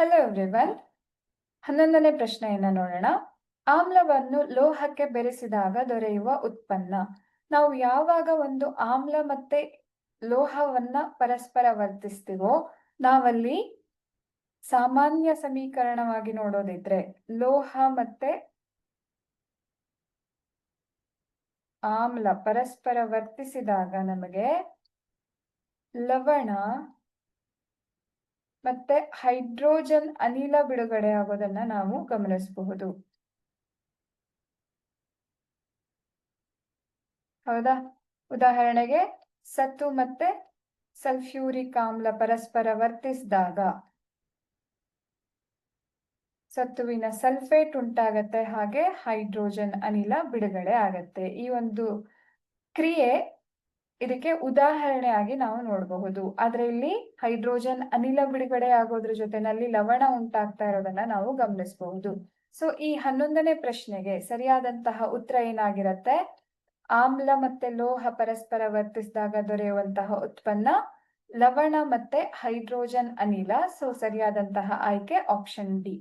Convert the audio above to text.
Hello everyone ಹನ್ನೊಂದನೇ ಪ್ರಶ್ನೆಯನ್ನ ನೋಡೋಣ. ಆಮ್ಲವನ್ನು ಲೋಹಕ್ಕೆ ಬೆರೆಸಿದಾಗ ದೊರೆಯುವ ಉತ್ಪನ್ನ. ನಾವು ಯಾವಾಗ ಒಂದು ಆಮ್ಲ ಮತ್ತೆ ಲೋಹವನ್ನ ಪರಸ್ಪರ ವರ್ತಿಸ್ತೀವೋ, ನಾವಲ್ಲಿ ಸಾಮಾನ್ಯ ಸಮೀಕರಣವಾಗಿ ನೋಡೋದಿದ್ರೆ ಲೋಹ ಮತ್ತೆ ಆಮ್ಲ ಪರಸ್ಪರ ವರ್ತಿಸಿದಾಗ ನಮಗೆ ಲವಣ ಮತ್ತೆ ಹೈಡ್ರೋಜನ್ ಅನಿಲ ಬಿಡುಗಡೆ ಆಗೋದನ್ನ ನಾವು ಗಮನಿಸಬಹುದು. ಹೌದಾ? ಉದಾಹರಣೆಗೆ ಸತ್ತು ಮತ್ತೆ ಸಲ್ಫ್ಯೂರಿಕ್ ಆಮ್ಲ ಪರಸ್ಪರ ವರ್ತಿಸಿದಾಗ ಸತ್ತುವಿನ ಸಲ್ಫೇಟ್ ಉಂಟಾಗತ್ತೆ, ಹಾಗೆ ಹೈಡ್ರೋಜನ್ ಅನಿಲ ಬಿಡುಗಡೆ ಆಗತ್ತೆ. ಈ ಒಂದು ಕ್ರಿಯೆ ಇದಕ್ಕೆ ಉದಾಹರಣೆಯಾಗಿ ನಾವು ನೋಡಬಹುದು. ಆದ್ರೆ ಇಲ್ಲಿ ಹೈಡ್ರೋಜನ್ ಅನಿಲ ಬಿಡುಗಡೆ ಆಗೋದ್ರ ಜೊತೆನಲ್ಲಿ ಲವಣ ಉಂಟಾಗ್ತಾ ಇರೋದನ್ನ ನಾವು ಗಮನಿಸಬಹುದು. ಸೊ ಈ ಹನ್ನೊಂದನೇ ಪ್ರಶ್ನೆಗೆ ಸರಿಯಾದಂತಹ ಉತ್ತರ ಏನಾಗಿರತ್ತೆ? ಆಮ್ಲ ಮತ್ತೆ ಲೋಹ ಪರಸ್ಪರ ವರ್ತಿಸಿದಾಗ ದೊರೆಯುವಂತಹ ಉತ್ಪನ್ನ ಲವಣ ಮತ್ತೆ ಹೈಡ್ರೋಜನ್ ಅನಿಲ. ಸೊ ಸರಿಯಾದಂತಹ ಆಯ್ಕೆ ಆಪ್ಷನ್ ಡಿ